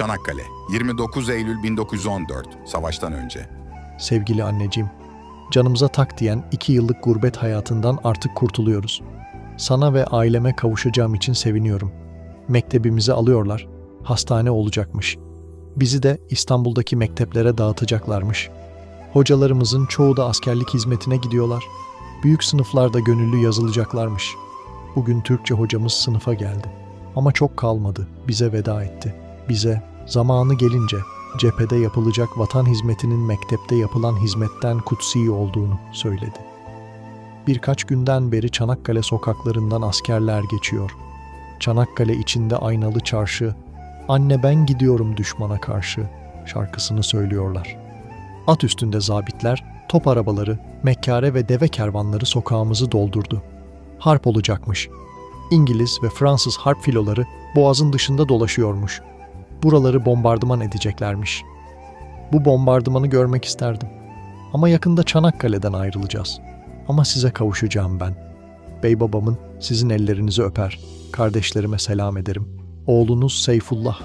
Çanakkale, 29 Eylül 1914, savaştan önce. Sevgili anneciğim, canımıza tak diyen iki yıllık gurbet hayatından artık kurtuluyoruz. Sana ve aileme kavuşacağım için seviniyorum. Mektebimizi alıyorlar, hastane olacakmış. Bizi de İstanbul'daki mekteplere dağıtacaklarmış. Hocalarımızın çoğu da askerlik hizmetine gidiyorlar. Büyük sınıflarda gönüllü yazılacaklarmış. Bugün Türkçe hocamız sınıfa geldi. Ama çok kalmadı, bize veda etti. Bize zamanı gelince cephede yapılacak vatan hizmetinin mektepte yapılan hizmetten kutsi olduğunu söyledi. Birkaç günden beri Çanakkale sokaklarından askerler geçiyor. Çanakkale içinde aynalı çarşı, "Anne ben gidiyorum düşmana karşı" şarkısını söylüyorlar. At üstünde zabitler, top arabaları, mekkare ve deve kervanları sokağımızı doldurdu. Harp olacakmış. İngiliz ve Fransız harp filoları boğazın dışında dolaşıyormuş. Buraları bombardıman edeceklermiş. Bu bombardımanı görmek isterdim. Ama yakında Çanakkale'den ayrılacağız. Ama size kavuşacağım ben. Bey babamın sizin ellerinizi öper. Kardeşlerime selam ederim. Oğlunuz Seyfullah